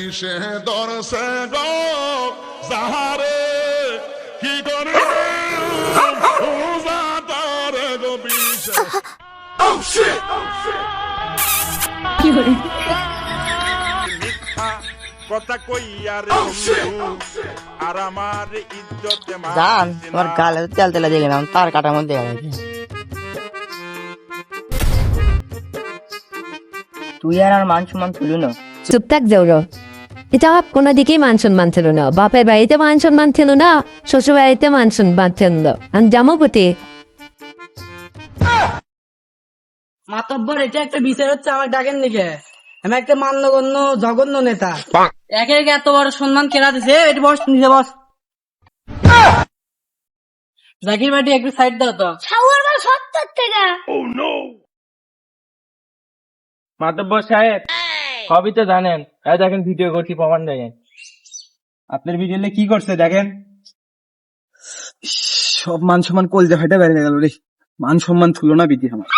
বিষে দরসে গো সাহারে কি করে? কথা কইয়া রে আর আমার ইজ্জতে জান তোমার গালে তো তেল তেলে দেখলাম তার কাটার মধ্যে তুই আর আর মান সম্মান তুলি না। চুপ থাক যাও। এটা কোনো দিকেই মান সম্মান ছিল না। বাপের বাড়িতে মান সম্মান ছিল না শ্বশুর বাড়িতে মান সম্মান ছিল না। আমি জামাপতি মাতব্বর এটা একটা বিচার হচ্ছে আমার ডাকেন দিকে আমি একটা মান্যগণ্য জঘন্য নেতা। একে একে এত বড় সম্মান কেনা দিছে? এটি বস নিজে বস। জাকির বাটি একটু সাইড দাও তো। সত্তর টাকা। মাতব্বর সাহেব। সবই তো জানেন। এই দেখেন ভিডিও করছি প্রমাণ দেখেন। আপনার ভিডিও কি করছে দেখেন? সব মান সম্মান কলজা ফেটে বেরিয়ে গেল রে। মান সম্মান থুলো না বিধি আমার।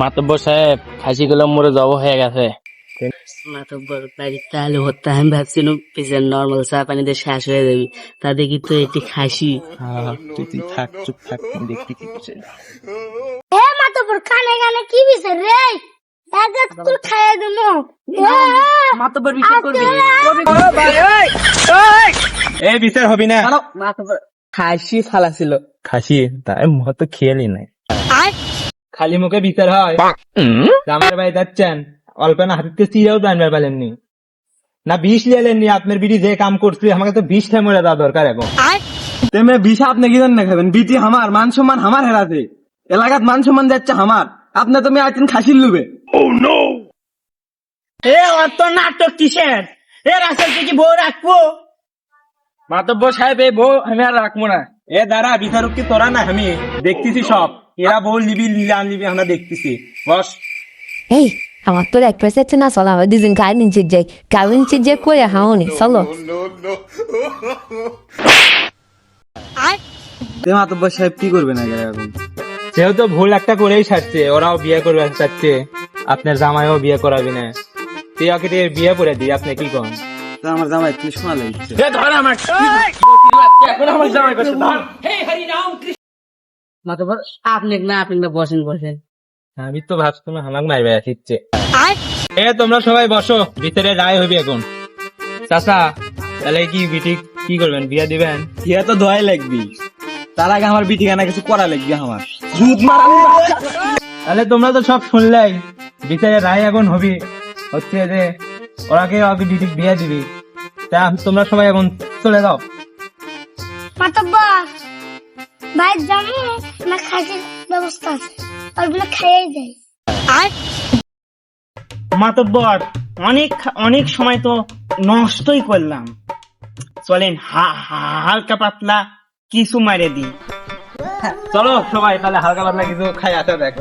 মাতব্বর সাহেব খাসি গুলো মরে জব হয়ে গেছে। মাতব্বর আলু ভর্তা আমি ভাবছিলাম পিছনে নর্মাল চা পানিতে শেষ হয়ে যাবি। তা দেখি তো এটি খাসি। তুই তুই থাক চুপ থাক কি করছে। এ মাতবর কানে কানে কি বিচার রে? এই বিচার হবি না। খাসি ফালা ছিল। খাসি তাই মত খেয়ালি নাই। খালি মুখে বিচার হয়। আমার ভাই যাচ্ছেন। অল্প না হাতে চিরাও জানবার পারেননি। না বিষ লেলেননি আপনার বিটি যে কাম করছি আমাকে তো বিষ মরে দেওয়া দরকার এখন। তেমনি বিষা আপনি কি জন্য খাবেন? বিটি আমার মান সম্মান আমার হেরাতে। এলাকাত মান সম্মান যাচ্ছে আমার। আপনি তুমি আইতেন খাসির লুবে। এ অত নাটক কিসের? এ রাসেল কি বউ রাখব? মাতব্বর সাহেব এই বউ আমি আর রাখব না। এ দাঁড়া বিচারক কি তোরা না আমি? দেখতেছি সব। এরা বউ আনলিবি আমরা দেখতেছি। বস। এই আমার তোর এক পয়সা না চলো আমার দুজন গায়ে নিচে যাই। গায়ে নিচে যে করে হাওনি চলো। তে মাতব্বর সাহেব কি করবে না এখন? সেও তো ভুল একটা করেই ছাড়ছে ওরাও বিয়ে করবে চাচ্ছে। আপনার জামাইও বিয়ে করাবি না। তুই ওকে দিয়ে বিয়ে করে দিই আপনি কি কন? আমার জামাই তুমি শোনা। লাগছে মাতব্বর আপনি না আপনি না বসেন বসেন। আমি তো ভাবছিলাম আমাকে মারবে শিখছে এ তোমরা সবাই বসো ভিতরে রায় হইবে এখন। চাচা তাহলে কি বিটি কি করবেন? বিয়ে দিবেন? ইয়া তো দোয়াই লাগবি। তার আগে আমার বিটিখানা কিছু করা লাগবে আমার। তাহলে তোমরা তো সব শুনলেই। বিচারে রায় এখন হবি। হচ্ছে যে ওরাকে আগে দিদি বিয়ে দিবি। তা তোমরা সবাই এখন চলে যাও। মাতব্বর ভাই জামু না খাসির ব্যবস্থা আছে। আর বলে খাইয়ে দেয় মাতব্বর অনেক অনেক সময় তো নষ্টই করলাম। চলেন হা- হা- হালকা পাতলা কিছু মারে দিই। চলো সবাই তাহলে হালকা পাতলা কিছু খাই আসা দেখ।